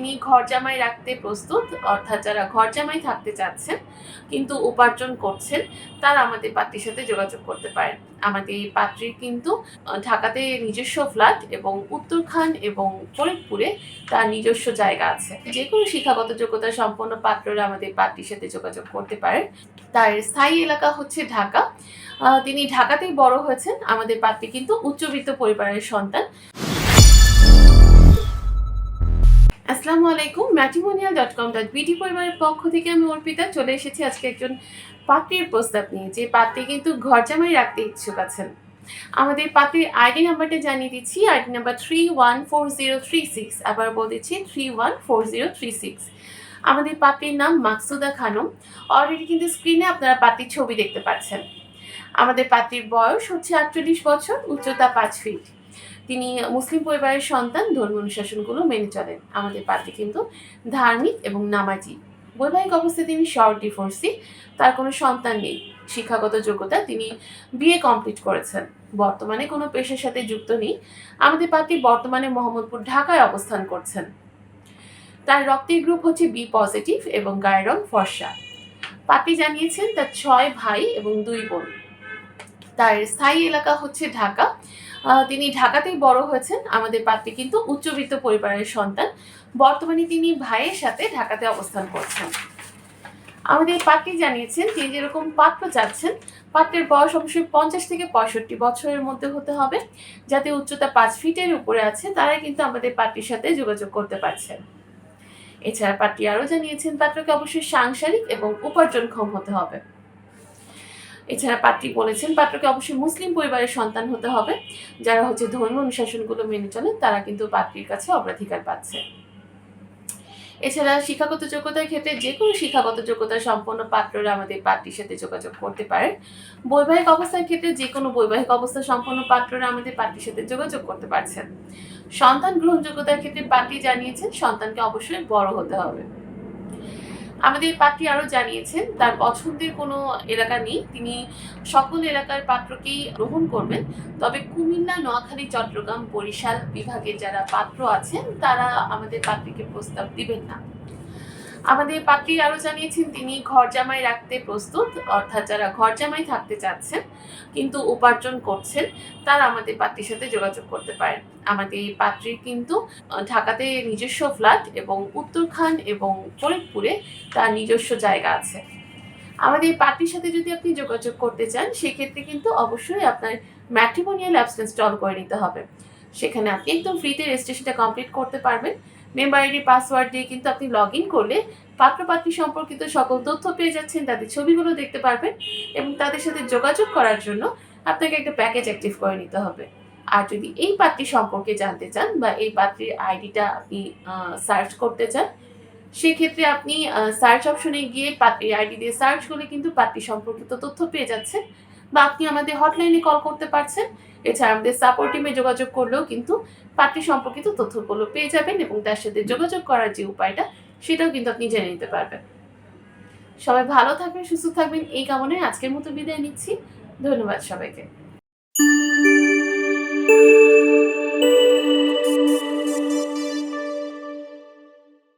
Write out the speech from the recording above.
তিনি ঘর জামাই রাখতে প্রস্তুত, অর্থাৎ যারা ঘর জামাই থাকতে চাচ্ছেন, কিন্তু উপার্জন করছেন, তারা আমাদের পাত্রীর সাথে যোগাযোগ করতে পারেন। আমাদের পাত্রীর কিন্তু ঢাকাতে নিজস্ব ফ্ল্যাট এবং উত্তরখান এবং ফরিদপুরে তার নিজস্ব জায়গা আছে। যে কোনো শিক্ষাগত যোগ্যতা সম্পন্ন পাত্ররা আমাদের পাত্রীর সাথে যোগাযোগ করতে পারেন। তার স্থায়ী এলাকা হচ্ছে ঢাকা। তিনি ঢাকাতেই বড় হয়েছেন। আমাদের পাত্রী কিন্তু উচ্চবিত্ত পরিবারের সন্তান। আলাইকুম ম্যাট্রিমোনিয়াল ডট কম ডট বিটি পরিবারের পক্ষ থেকে আমি অর্পিতা, চলে এসেছি আজকে একজন পাত্রীর প্রস্তাব নিয়ে, যে পাত্রী কিন্তু ঘর জামাই রাখতে ইচ্ছুক আছেন। আমাদের পাত্রীর আইডি নাম্বারটা জানিয়ে দিচ্ছি ID number three one four zero three six আবার বলেছি three one four zero three six আমাদের পাত্রীর নাম মাকসুদা খানম অলরেডি কিন্তু স্ক্রিনে আপনারা পাত্রীর ছবি দেখতে পাচ্ছেন। আমাদের পাত্রীর বয়স হচ্ছে আটচল্লিশ বছর, উচ্চতা পাঁচ ফিট তিনি মুসলিম পরিবারের সন্তান ধর্ম অনুশাসনগুলো মেনে চলেন। আমাদের পার্টি কিন্তু ধার্মিক এবং নামাজি। বৈবাহিক অবস্থায় তিনি শর্ট ডিভোর্সি তার কোনো সন্তান নেই। শিক্ষাগত যোগ্যতা তিনি বিএ কমপ্লিট করেছেন। বর্তমানে কোনো পেশার সাথে যুক্ত নেই। আমাদের পার্টি বর্তমানে মোহাম্মদপুর, ঢাকায় অবস্থান করছেন। তার রক্তের গ্রুপ হচ্ছে বি পজিটিভ এবং গায়ের রং ফর্সা। পাত্রী জানিয়েছেন তার ছয় ভাই এবং দুই বোন। তার স্থায়ী এলাকা হচ্ছে ঢাকা। তিনি ঢাকাতেই বড় হয়েছেন, আমাদের পাত্রী কিন্তু উচ্চবিত্ত পরিবারের সন্তান। বর্তমানে তিনি ভাইয়ের সাথে ঢাকাতে অবস্থান করছেন। আমাদের পাত্রী জানিয়েছেন, তিনি যেরকম পাত্র চাচ্ছেন, পাত্রের বয়স অবশ্যই পঞ্চাশ থেকে পঁয়ষট্টি বছরের মধ্যে হতে হবে। যাতে উচ্চতা পাঁচ ফিটের উপরে আছে তারা কিন্তু আমাদের পাত্রীর সাথে যোগাযোগ করতে পারছেন। এছাড়া পাত্রী আরও জানিয়েছেন, পাত্রকে অবশ্যই সাংসারিক এবং উপার্জনক্ষম হতে হবে। এছাড়া পাত্রী বলেছেন, পাত্রকে অবশ্যই মুসলিম পরিবারের সন্তান হতে হবে। যারা হচ্ছে ধর্ম অনুশাসনগুলো মেনে চলে তারা কিন্তু পাত্রীর কাছে অগ্রাধিকার পাচ্ছে। এছাড়া শিক্ষাগত যোগ্যতার ক্ষেত্রে যে কোনো শিক্ষাগত যোগ্যতা সম্পন্ন পাত্ররা আমাদের পাত্রীর সাথে যোগাযোগ করতে পারেন। বৈবাহিক অবস্থার ক্ষেত্রে যে কোনো বৈবাহিক অবস্থা সম্পন্ন পাত্ররা আমাদের পাত্রীর সাথে যোগাযোগ করতে পারছেন। সন্তান গ্রহণযোগ্যতার ক্ষেত্রে পাত্রী জানিয়েছেন, সন্তানকে অবশ্যই বড় হতে হবে। আমাদের পাত্রী আরও জানিয়েছেন, তার পছন্দের কোনো এলাকা নেই। তিনি সকল এলাকার পাত্রকেই গ্রহণ করবেন। তবে কুমিল্লা, নোয়াখালী, চট্টগ্রাম বরিশাল বিভাগের যারা পাত্র আছেন, তারা আমাদের পাত্রীকে প্রস্তাব দিবেন না। আমাদের পাত্রী আরও জানিয়েছেন, তিনি ঘর জামাই রাখতে প্রস্তুত, অর্থাৎ যারা ঘর জামাই থাকতে চাচ্ছেন, কিন্তু উপার্জন করছেন, তারা আমাদের পাত্রীর সাথে যোগাযোগ করতে পারেন। আমাদের এই পাত্রীর কিন্তু ঢাকাতে নিজস্ব ফ্ল্যাট এবং উত্তরখান এবং ফরিদপুরে তার নিজস্ব জায়গা আছে। আমাদের পার্টির সাথে যদি আপনি যোগাযোগ করতে চান, সেক্ষেত্রে কিন্তু অবশ্যই আপনার ম্যাট্রিমোনিয়াল অ্যাপস ইনস্টল করে নিতে হবে। সেখানে আপনি একদম ফ্রিতে রেজিস্ট্রেশনটা কমপ্লিট করতে পারবেন। মেম্বার আইডি পাসওয়ার্ড দিয়ে কিন্তু আপনি লগ ইন করলে পাত্রপাত্রী সম্পর্কিত সকল তথ্য পেয়ে যাচ্ছেন, তাদের ছবিগুলো দেখতে পারবেন এবং তাদের সাথে যোগাযোগ করার জন্য আপনাকে একটা প্যাকেজ অ্যাক্টিভ করে নিতে হবে। আর যদি এই পাত্রী সম্পর্কে জানতে চান বা এই পাত্রীর আইডিটা আপনি সার্চ করতে চান, সেক্ষেত্রে আপনি সার্চ অপশনে গিয়ে পাত্রীর আইডি দিয়ে সার্চ করলে কিন্তু পাত্রী সম্পর্কিত তথ্য পেয়ে যাচ্ছেন। বা আপনি আমাদের হটলাইনে কল করতে পারছেন। এছাড়া আমাদের সাপোর্ট টিমে যোগাযোগ করলেও কিন্তু পার্টি সম্পর্কিত তথ্যগুলো পেয়ে যাবেন এবং তার সাথে যোগাযোগ করার যে উপায়টা, সেটাও কিন্তু আপনি জেনে নিতে পারবেন। সবাই ভালো থাকবেন, সুস্থ থাকবেন, এই কামনায় আজকের মতো বিদায় নিচ্ছি। ধন্যবাদ সবাইকে।